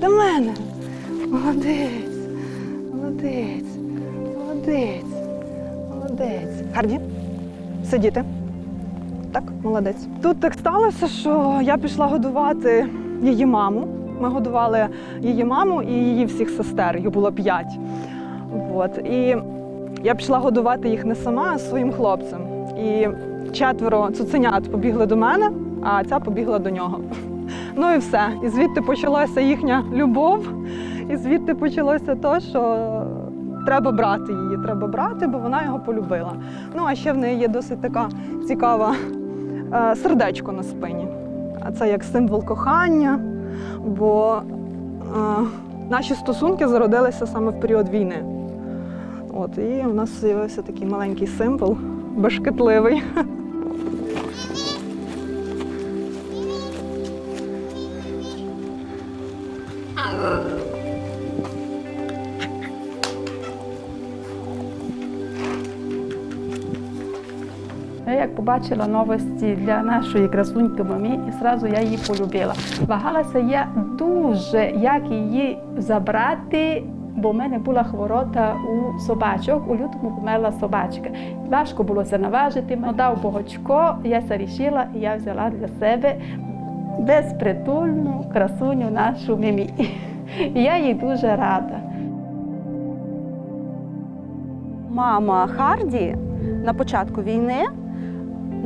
До мене. Молодець. Молодець. Молодець. Молодець. Харді, сидіти. Так, молодець. Тут так сталося, що я пішла годувати її маму. Ми годували її маму і її всіх сестер, їх було п'ять. От. І я пішла годувати їх не сама, а своїм хлопцем. І четверо цуценят побігли до мене, а ця побігла до нього. Ну і все. І звідти почалася їхня любов, і звідти почалося те, що треба брати її, треба брати, бо вона його полюбила. Ну а ще в неї є досить така цікава е, сердечко на спині. А це як символ кохання, бо е, наші стосунки зародилися саме в період війни. От, і у нас з'явився такий маленький символ, бешкетливий. побачила новості для нашої красуньки мамі, і зразу я її полюбила. Вагалася я дуже, як її забрати, бо в мене була хворота у собачок. У лютому померла собачка. Важко було це наважити. Ну, дав богочко, я це рішила, і я взяла для себе безпритульну красуню нашу мімі. Я їй дуже рада. Мама Харді на початку війни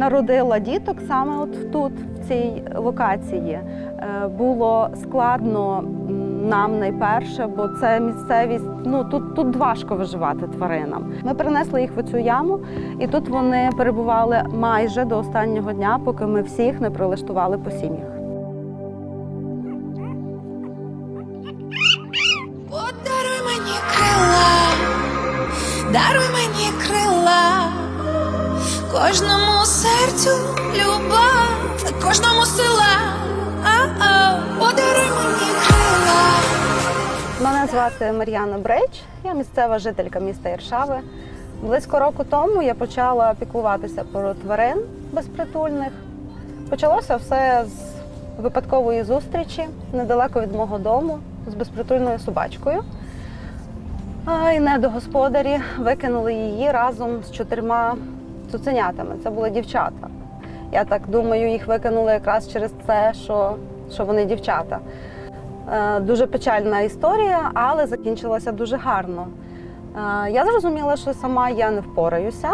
народила діток саме от тут, в цій локації. Е, Було складно нам найперше, бо це місцевість. Ну тут, тут важко виживати тваринам. Ми принесли їх в цю яму, і тут вони перебували майже до останнього дня, поки ми всіх не прилаштували по сім'ях. Подаруй мені крила, даруй кожному серцю любов, кожному сила, а-а, мені. Мене звати Мар'яна Брейч, я місцева жителька міста Іршави. Близько року тому я почала піклуватися про тварин безпритульних. Почалося все з випадкової зустрічі недалеко від мого дому з безпритульною собачкою. А, І недогосподарі викинули її разом з чотирма цуценятами. Це були дівчата. Я так думаю, їх викинули якраз через це, що, що вони дівчата. Е, Дуже печальна історія, але закінчилася дуже гарно. Е, Я зрозуміла, що сама я не впораюся.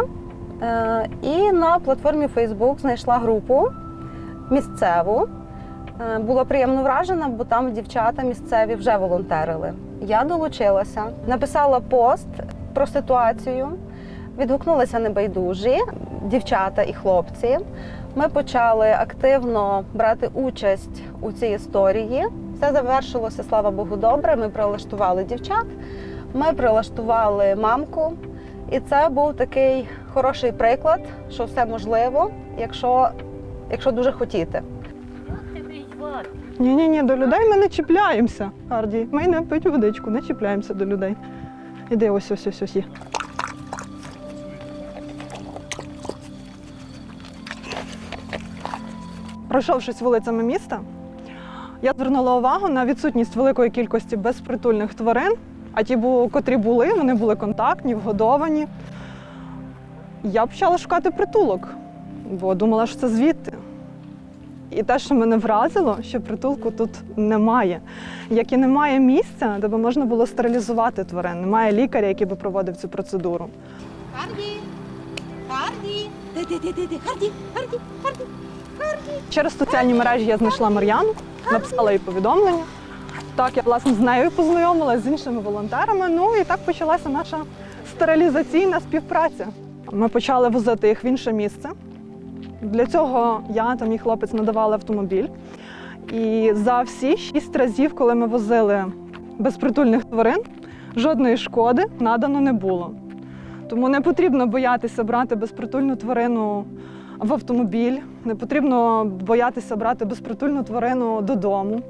Е, І на платформі Facebook знайшла групу місцеву. Була приємно вражена, бо там дівчата місцеві вже волонтерили. Я долучилася, написала пост про ситуацію, відгукнулися небайдужі дівчата і хлопці. Ми почали активно брати участь у цій історії. Все завершилося, слава Богу, добре. Ми прилаштували дівчат, ми прилаштували мамку. І це був такий хороший приклад, що все можливо, якщо, якщо дуже хотіти. Ні, ні, ні, до людей ми не чіпляємося, Харді. Ми не пить водичку, не чіпляємося до людей. Іди, ось ось ось ось. Пройшовшись вулицями міста, я звернула увагу на відсутність великої кількості безпритульних тварин, а ті, котрі були, вони були контактні, вгодовані. Я почала шукати притулок, бо думала, що це звідти. І те, що мене вразило, що притулку тут немає. Як і немає місця, де би можна було стерилізувати тварин. Немає лікаря, який би проводив цю процедуру. Харді, Харді, де-де-де-де, Харді, Харді, Харді. Через соціальні мережі я знайшла Мар'яну, написала їй повідомлення. Так, я власне з нею познайомилася з іншими волонтерами. Ну і так почалася наша стерилізаційна співпраця. Ми почали возити їх в інше місце. Для цього я та мій хлопець надавали автомобіль. І за всі шість разів, коли ми возили безпритульних тварин, жодної шкоди надано не було. Тому не потрібно боятися брати безпритульну тварину в автомобіль, не потрібно боятися брати безпритульну тварину додому.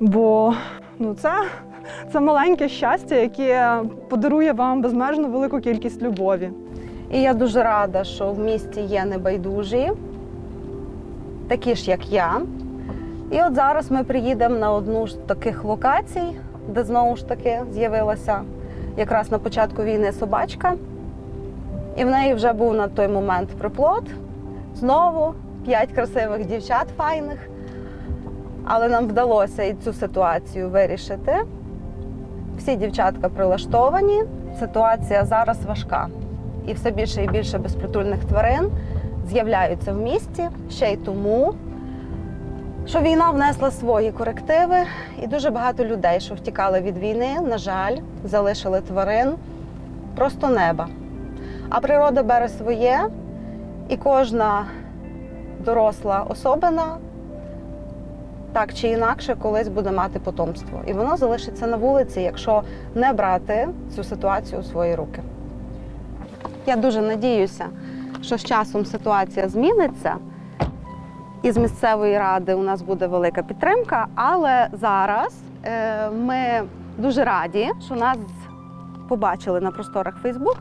Бо ну, це, це маленьке щастя, яке подарує вам безмежно велику кількість любові. І я дуже рада, що в місті є небайдужі, такі ж, як я, І от зараз ми приїдемо на одну з таких локацій, де знову ж таки з'явилася якраз на початку війни собачка. І в неї вже був на той момент приплод. Знову п'ять красивих дівчат файних. Але нам вдалося і цю ситуацію вирішити. Всі дівчатка прилаштовані. Ситуація зараз важка. І все більше і більше безпритульних тварин з'являються в місті ще й тому, що війна внесла свої корективи, і дуже багато людей, що втікали від війни, на жаль, залишили тварин просто неба. А природа бере своє, і кожна доросла особина так чи інакше колись буде мати потомство. І воно залишиться на вулиці, якщо не брати цю ситуацію у свої руки. Я дуже надіюся, що з часом ситуація зміниться. І з місцевої ради у нас буде велика підтримка. Але зараз е, ми дуже раді, що нас побачили на просторах Фейсбук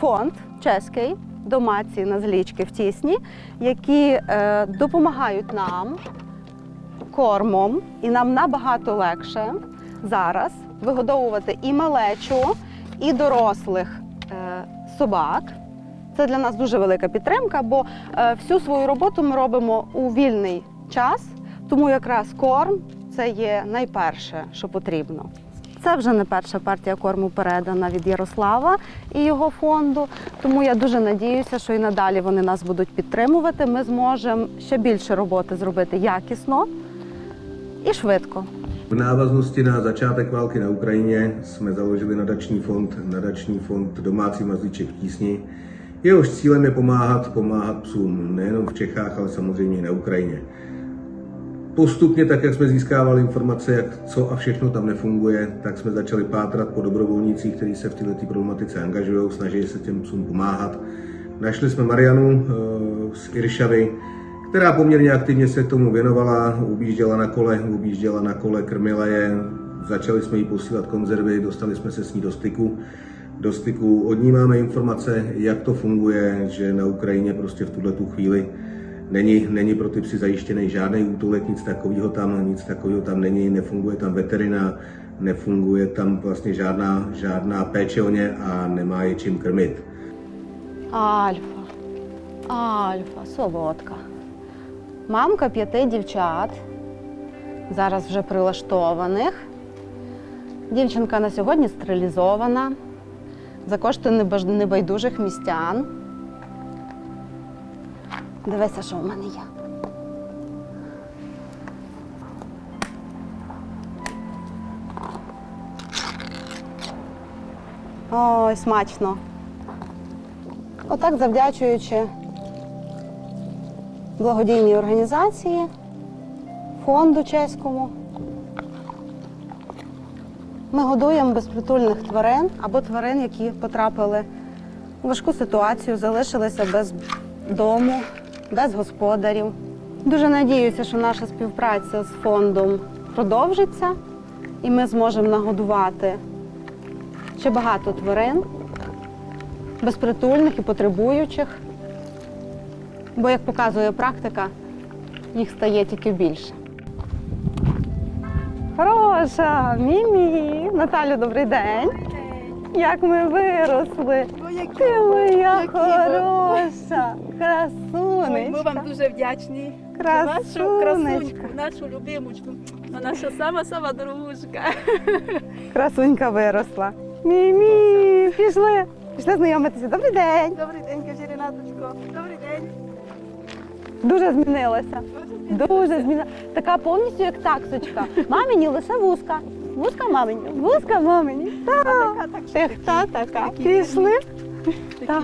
фонд чеський домаці на злічки в тісні, які е, допомагають нам кормом, і нам набагато легше зараз вигодовувати і малечу, і дорослих е, собак. Це для нас дуже велика підтримка, бо е, всю свою роботу ми робимо у вільний час, тому якраз корм це є найперше, що потрібно. Це вже не перша партія корму передана від Ярослава і його фонду. Тому я дуже надіюся, що і надалі вони нас будуть підтримувати. Ми зможемо ще більше роботи зробити якісно і швидко. V návaznosti na začátek války na Ukrajině jsme založili nadační fond, nadační fond domácí mazlíček v tísni. Jehož cílem je pomáhat, pomáhat psům nejenom v Čechách, ale samozřejmě i na Ukrajině. Postupně, tak jak jsme získávali informace, jak co a všechno tam nefunguje, tak jsme začali pátrat po dobrovolnících, kteří se v této problematice angažují, snaží se těm psům pomáhat. Našli jsme Marianu eh, z Iršavy, která poměrně aktivně se tomu věnovala, objížděla na kole, objížděla na kole, krmila je, začali jsme jí posílat konzervy, dostali jsme se s ní do styku. Do styku od ní máme informace, jak to funguje, že na Ukrajině prostě v tuhle tu chvíli není, není pro ty psy zajištěný žádný útulek, nic takového tam, nic takového tam není, nefunguje tam veterina, nefunguje tam vlastně žádná, žádná péče o ně a nemá je čím krmit. Альфа, Альфа, солодка. Мамка п'яти дівчат, зараз вже прилаштованих. Дівчинка на сьогодні стерилізована за кошти небайдужих містян. Дивися, що в мене є. Ой, смачно. Отак, завдячуючи благодійній організації, фонду чеському, ми годуємо безпритульних тварин або тварин, які потрапили у важку ситуацію, залишилися без дому, без господарів. Дуже надіюся, що наша співпраця з фондом продовжиться, і ми зможемо нагодувати ще багато тварин безпритульних і потребуючих. Бо, як показує практика, їх стає тільки більше. Хороша, мімі. Наталю, добрий день. Як ми виросли. Ти моя хороша, красунечка. Ми вам дуже вдячні Красунечка. красуньку, нашу любимочку, ну, наша сама-сама дружка. Красунька виросла. Мімі, пішли. Пішли знайомитися. Добрий день. Добрий день, каже Ренаточко. Добрий день. Дуже змінилася. Дуже змінилася. Така повністю як таксочка. Мамині лише вузка. Вузка мамині. Вузка мамині. Так. Тихта така. Пішли. Так.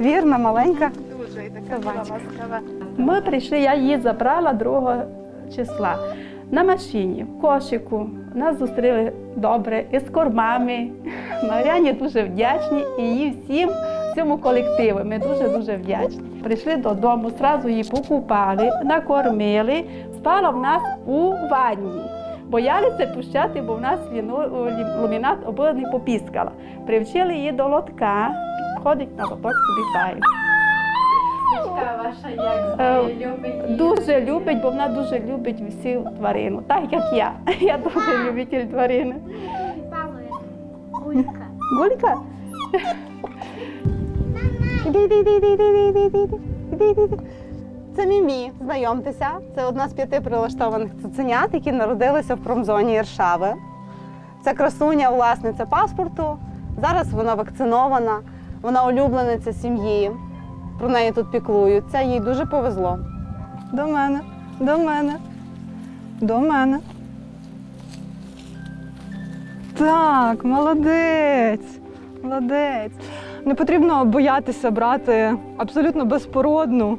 Вірна, маленька. Дуже і така була ласкава. Ми прийшли, я її забрала 2 числа на машині, в кошику. Нас зустріли добре із кормами. Мар'яні дуже вдячні і їй всім, всьому колективу. Ми дуже-дуже вдячні. Прийшли додому, зразу її покупали, накормили, спала в нас у ванні. Боялися пущати, бо в нас ламінат обоє попіскала. Привчили її до лотка, ходить на лоток собі пає. Ваша як е, дуже любить, бо вона дуже любить всі тварину, так як я. Я дуже любитель тварини. Гулька. Гулька? Це Мімі, знайомтеся. Це одна з п'яти прилаштованих цуценят, які народилися в промзоні Іршави. Це красуня, власниця паспорту. Зараз вона вакцинована, вона улюблениця сім'ї. Про неї тут піклуються. Їй дуже повезло. До мене, до мене, до мене. Так, молодець, молодець. Не потрібно боятися брати абсолютно безпородну,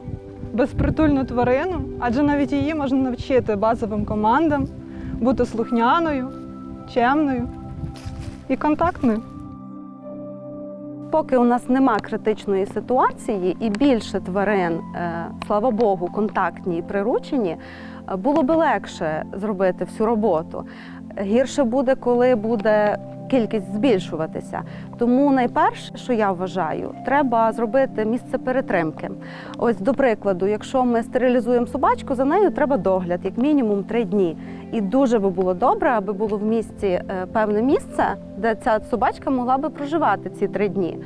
безпритульну тварину, адже навіть її можна навчити базовим командам, бути слухняною, чемною і контактною. Поки у нас нема критичної ситуації і більше тварин, е, слава Богу, контактні і приручені, було би легше зробити всю роботу. Гірше буде, коли буде кількість збільшуватися. Тому найперше, що я вважаю, треба зробити місце перетримки. Ось до прикладу, якщо ми стерилізуємо собачку, за нею треба догляд, як мінімум три дні. І дуже би було добре, аби було в місті е, певне місце, де ця собачка могла би проживати ці три дні.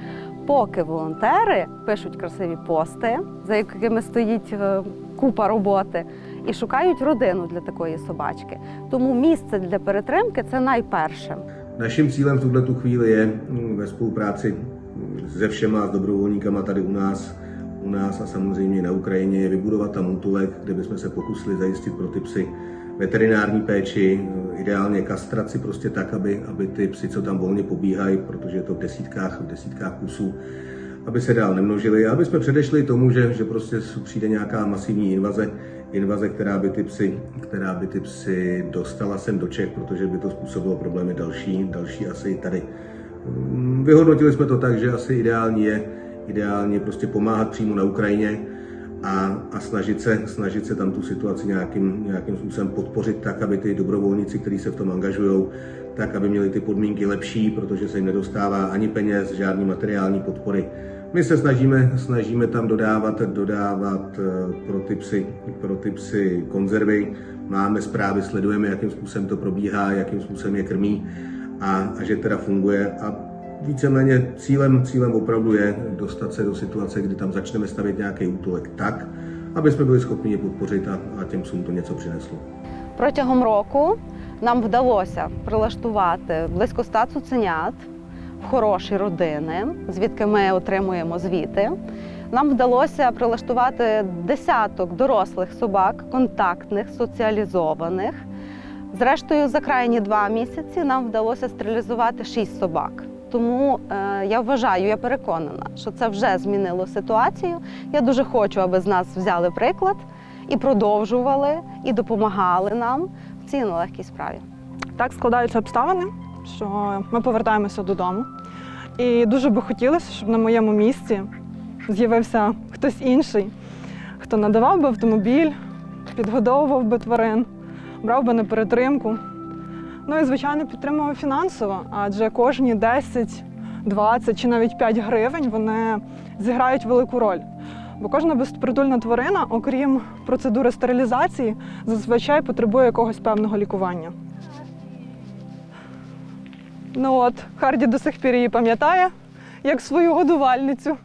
Поки волонтери пишуть красиві пости, за якими стоїть е, купа роботи, і шукають родину для такої собачки. Тому місце для перетримки це найперше. Naším cílem v tuhle tu chvíli je mm, ve spolupráci mm, se všema s dobrovolníkama tady u nás, u nás a samozřejmě na Ukrajině je vybudovat tam útulek, kde bychom se pokusili zajistit pro ty psy veterinární péči, eh, ideálně kastraci prostě tak, aby, aby ty psy, co tam volně pobíhají, protože je to v desítkách, v desítkách kusů, aby se dál nemnožili a aby jsme předešli tomu, že, že prostě přijde nějaká masivní invaze, invaze, která by ty psy, která by ty psy dostala sem do Čech, protože by to způsobilo problémy další, další asi tady. Mm, Vyhodnotili jsme to tak, že asi ideální je ideálně prostě pomáhat přímo na Ukrajině a, a snažit, se, snažit se tam tu situaci nějakým, nějakým způsobem podpořit tak, aby ty dobrovolníci, kteří se v tom angažují, tak, aby měli ty podmínky lepší, protože se jim nedostává ani peněz, žádný materiální podpory. My se snažíme, snažíme tam dodávat, dodávat eh, pro ty, psy, pro ty psy konzervy. Máme zprávy, sledujeme, jakým způsobem to probíhá, jakým způsobem je krmí a, a že teda funguje. A víceméně cílem, cílem opravdu je dostat se do situace, kdy tam začneme stavět nějaký útulek tak, aby jsme byli schopni je podpořit a, a těm psům to něco přineslo. Протягом року нам вдалося прилаштувати близько 100 цуценят в хороші родини, звідки ми отримуємо звіти. Нам вдалося прилаштувати десяток дорослих собак, контактних, соціалізованих. Зрештою, за крайні два місяці нам вдалося стерилізувати шість собак. Тому е, я вважаю, я переконана, що це вже змінило ситуацію. Я дуже хочу, аби з нас взяли приклад і продовжували, і допомагали нам в цій нелегкій справі. Так складаються обставини, що ми повертаємося додому. І дуже би хотілося, щоб на моєму місці з'явився хтось інший, хто надавав би автомобіль, підгодовував би тварин, брав би на перетримку. Ну і, звичайно, підтримував фінансово, адже кожні 10, 20 чи навіть 5 гривень вони зіграють велику роль. Бо кожна безпритульна тварина, окрім процедури стерилізації, зазвичай потребує якогось певного лікування. Ну от, Харді до сих пір її пам'ятає як свою годувальницю.